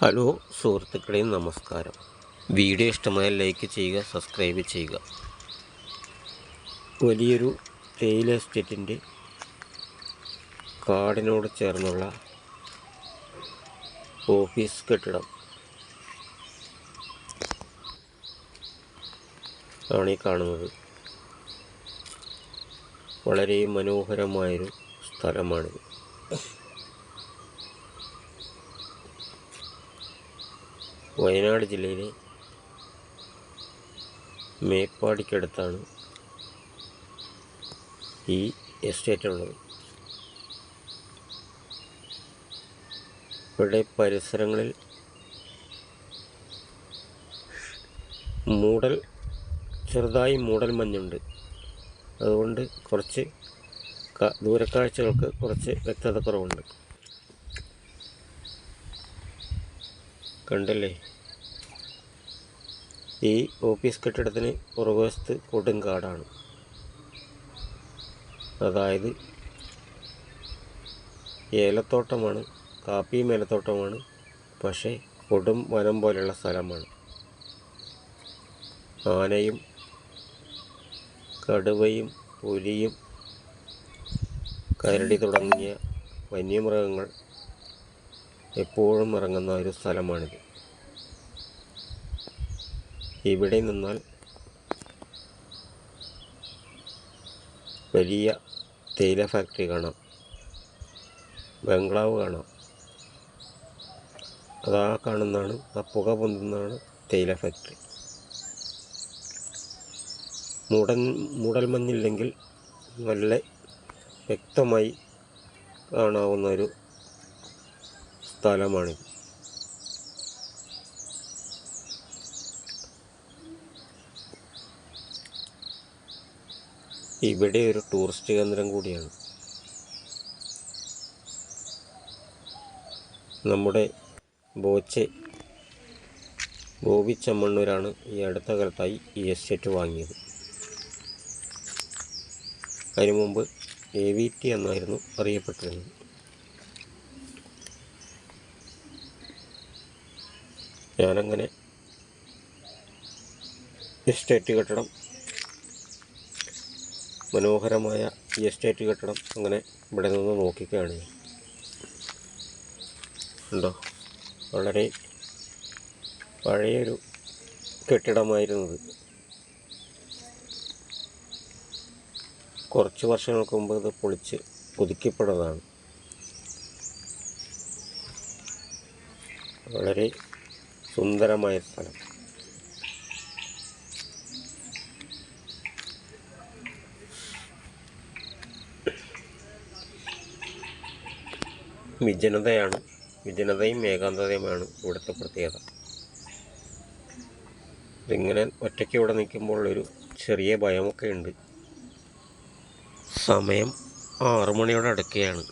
Hello സുഹൃത്തുക്കളെ നമസ്കാരം. Video ഇഷ്ടമായ ലൈക്ക് ചെയ്യുക സബ്സ്ക്രൈബ് ചെയ്യുക. വലിയൊരു തേയില എസ്റ്റേറ്റിന്റെ കാടിനോട് ചേർന്നുള്ള ഓഫീസ് കെട്ടിടം ആണ് ഈ കാണുന്നത്. വളരെ മനോഹരമായൊരു സ്ഥലമാണിത്. വയനാട് ജില്ലയിലെ മേപ്പാടിക്കടുത്താണ് ഈ എസ്റ്റേറ്റ് ഉള്ളത്. ഇവിടെ പരിസരങ്ങളിൽ മൂടൽ ചെറുതായി മൂടൽ മഞ്ഞുണ്ട്. അതുകൊണ്ട് കുറച്ച് ദൂരക്കാഴ്ചകൾക്ക് കുറച്ച് വ്യക്തത കുറവുണ്ട്. കണ്ടല്ലേ? ഈ ഓഫീസ് കെട്ടിടത്തിന് പുറകുവശത്ത് കൊടുങ്കാടാണ് അതായത് ഏലത്തോട്ടമാണ് കാപ്പിയും ഏലത്തോട്ടമാണ് പക്ഷേ കൊടും വനം പോലെയുള്ള സ്ഥലമാണ്. ആനയും കടുവയും പുലിയും കരടി തുടങ്ങിയ വന്യമൃഗങ്ങൾ എപ്പോഴും ഇറങ്ങുന്ന ഒരു സ്ഥലമാണിത്. ഇവിടെ നിന്നാൽ വലിയ തേയില ഫാക്ടറി കാണാം ബംഗ്ലാവ് കാണാം. അതാ കാണുന്നതാണ് ആ പുക പൊന്തുന്നതാണ് തേയില ഫാക്ടറി മൂടൻ മൂടൽമഞ്ഞില്ലെങ്കിൽ നല്ല വ്യക്തമായി കാണാവുന്ന ഒരു സ്ഥലമാണിത് ഇവിടെ ഒരു ടൂറിസ്റ്റ് കേന്ദ്രം കൂടിയാണ്. നമ്മുടെ ബോച്ചെ ബോബി ചമ്മണ്ണൂരാണ് ഈ അടുത്ത കാലത്തായി ഈ എസ്റ്റേറ്റ് വാങ്ങിയത്. അതിനു മുമ്പ് എ വി ടി എന്നായിരുന്നു അറിയപ്പെട്ടിരുന്നത്. ഞാനങ്ങനെ എസ്റ്റേറ്റ് കെട്ടിടം മനോഹരമായ ഈ എസ്റ്റേറ്റ് കെട്ടിടം അങ്ങനെ ഇവിടെ നിന്ന് നോക്കിക്കുകയാണ്. ഉണ്ടോ വളരെ പഴയൊരു കെട്ടിടമായിരുന്നത്. കുറച്ച് വർഷങ്ങൾക്ക് മുമ്പ് ഇത് പൊളിച്ച് പുതുക്കിപ്പെടുന്നതാണ് വളരെ സുന്ദരമായ സ്ഥലം. വിജനതയാണ് വിജനതയും ഏകാന്തതയുമാണ് ഇവിടുത്തെ പ്രത്യേകത. ഇങ്ങനെ ഒറ്റയ്ക്ക് ഇവിടെ നിൽക്കുമ്പോൾ ഒരു ചെറിയ ഭയമൊക്കെ ഉണ്ട്. സമയം ആറു മണിയോട് അടുക്കുകയാണ്